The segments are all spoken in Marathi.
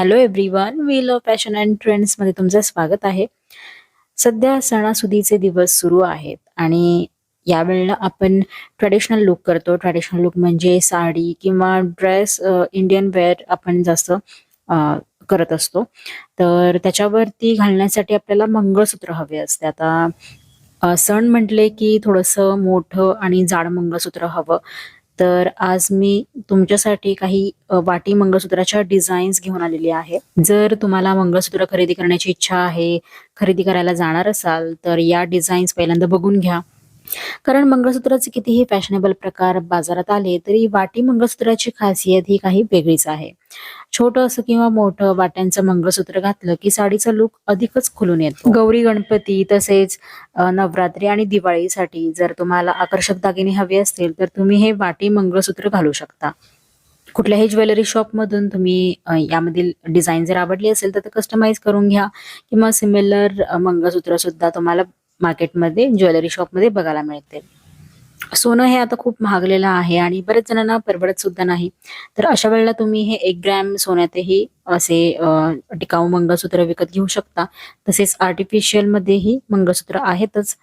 Hello everyone we love fashion and ट्रेंड्समध्ये तुमचं स्वागत आहे. सध्या सणासुदीचे दिवस सुरू आहेत आणि यावेळेला आपण ट्रॅडिशनल लुक करतो. ट्रॅडिशनल लुक म्हणजे साडी किंवा ड्रेस इंडियन वेअर आपण जास्त करत असतो. तर त्याच्यावरती घालण्यासाठी आपल्याला मंगळसूत्र हवे असते. आता सण म्हटले की थोडंसं मोठं आणि जाड मंगळसूत्र हवं. तर आज मी तुमच्यासाठी काही वाटी मंगळसूत्राच्या डिझाईन्स घेऊन आलेली आहे. जर तुम्हाला मंगळसूत्र खरेदी करण्याची इच्छा आहे खरेदी करायला जाणार असाल तर या डिझाईन्स पहिल्यांदा बघून घ्या. कारण मंगळसूत्राचे कितीही फॅशनेबल प्रकार बाजारात आले तरी वाटी मंगळसूत्राची खासियत ही काही वेगळीच आहे. छोटं असं किंवा मोठं वाट्यांचं मंगळसूत्र घातलं की साडीचा लुक अधिकच खुलून येतो. गौरी गणपती तसेच नवरात्री आणि दिवाळीसाठी जर तुम्हाला आकर्षक दागिने हवे असतील तर तुम्ही हे वाटी मंगळसूत्र घालू शकता. कुठल्याही ज्वेलरी शॉपमधून तुम्ही यामधील डिझाईन जर आवडली असेल तर कस्टमाइज करून घ्या. किंवा सिमिलर मंगळसूत्र सुद्धा तुम्हाला मार्केटमध्ये ज्वेलरी शॉपमध्ये बघायला मिळते. सोनं हे आता खूप महागलेलं आहे आणि बरेच जणांना परवडत सुद्धा नाही. तर अशा वेळेला तुम्ही हे एक ग्रॅम सोन्यातही असे टिकाऊ मंगळसूत्र विकत घेऊ शकता. तसेच आर्टिफिशियल मध्येही मंगळसूत्र आहेतच.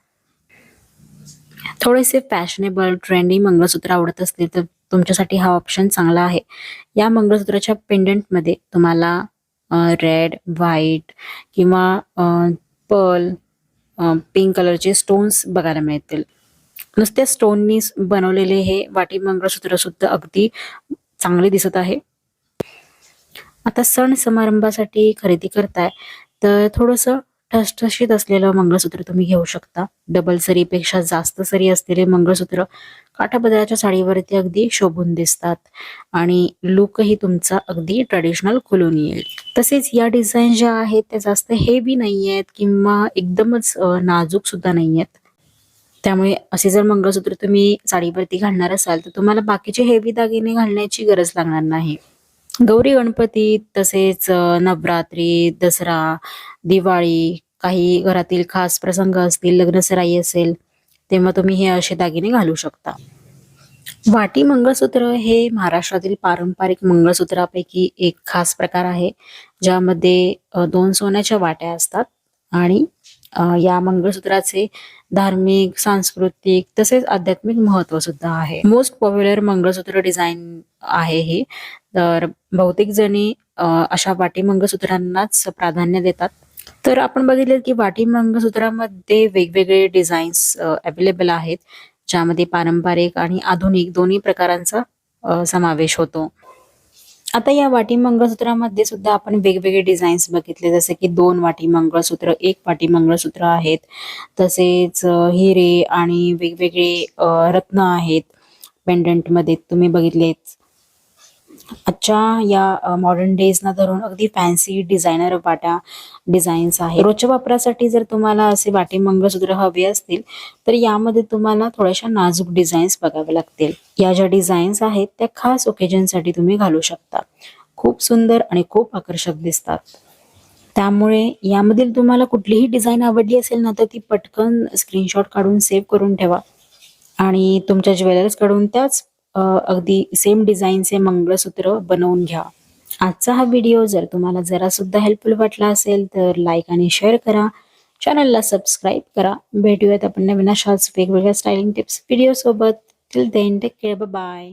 थोडेसे फॅशनेबल ट्रेंडी मंगळसूत्र आवडत असतील तर तुमच्यासाठी हा ऑप्शन चांगला आहे. या मंगळसूत्राच्या पेंडंटमध्ये तुम्हाला रेड व्हाईट किंवा पर्ल पिंक कलरचे स्टोन्स बघायला मिळतील. नुसत्या स्टोननी बनवलेले हे वाटी मंगळसूत्र सुद्धा अगदी चांगले दिसत आहे. आता सण समारंभासाठी खरेदी करताय तर थोडंसं ठसठशीत असलेलं मंगळसूत्र तुम्ही घेऊ शकता. डबल सरीपेक्षा जास्त सरी असलेले मंगळसूत्र काठापदराच्या साडीवरती अगदी शोभून दिसतात आणि लुकही तुमचा अगदी ट्रेडिशनल खुलून येईल. तसेच या डिझाईन ज्या आहेत त्या जास्त हेवी नाही आहेत किंवा एकदमच नाजूक सुद्धा नाही आहेत त्यामुळे असे जर मंगळसूत्र तुम्ही साडीवरती घालणार असाल तर तुम्हाला बाकीचे हेवी दागिने घालण्याची गरज लागणार नाही. गौरी गणपती तसेच नवरात्री दसरा दिवाळी काही घरातील खास प्रसंग असतील लग्नसराई असेल तेव्हा तुम्ही हे असे दागिने घालू शकता. वाटी मंगळसूत्र हे महाराष्ट्रातील पारंपरिक मंगळसूत्रापैकी एक खास प्रकार आहे ज्यामध्ये दोन सोन्याच्या वाट्या असतात आणि या मंगळसूत्राचे धार्मिक सांस्कृतिक तसेच आध्यात्मिक महत्त्व सुद्धा आहे. मोस्ट पॉप्युलर मंगळसूत्र डिझाईन आहे हे. तर बहुतेक जणी अशा वाटी मंगळसूत्रांनाच प्राधान्य देतात. तर आपण बघितले की वाटी मंगळसूत्रामध्ये वेगवेगळे डिझाईन्स अवेलेबल आहेत ज्यामध्ये पारंपरिक आणि आधुनिक दोन्ही प्रकारांचा समावेश होतो. आता या वाटी मंगळसूत्रामध्ये सुद्धा आपण वेगवेगळे डिझाईन्स बघितले जसे की दोन वाटी मंगळसूत्र एक वाटी मंगळसूत्र आहेत. तसेच हिरे आणि वेगवेगळे रत्न आहेत. पेंडंटमध्ये तुम्ही बघितलेच आजच्या या मॉडर्न डेजना धरून अगदी फॅन्सी डिझायनर वाट्या डिझाईन्स आहेत. रोजच्या वापरासाठी जर तुम्हाला असे वाटे मंगळसूत्र हवे असतील तर यामध्ये तुम्हाला थोड्याशा नाजूक डिझाईन्स बघाव्या लागतील. या ज्या डिझाईन्स आहेत त्या खास ओकेजनसाठी तुम्ही घालू शकता. खूप सुंदर आणि खूप आकर्षक दिसतात. त्यामुळे यामधील तुम्हाला कुठलीही डिझाईन आवडली असेल ना तर ती पटकन स्क्रीनशॉट काढून सेव्ह करून ठेवा. आणि तुमच्या ज्वेलर्सकडून त्याच अगदी सेम डिझाईनचे मंगळसूत्र बनवून घ्या. आजचा हा व्हिडिओ जर तुम्हाला जरा सुद्धा हेल्पफुल वाटला असेल तर लाईक आणि शेअर करा. चॅनलला सबस्क्राईब करा. भेटूयात आपण नवीन अशाच वेगवेगळ्या स्टायलिंग टिप्स व्हिडिओ सोबत. Till then take care bye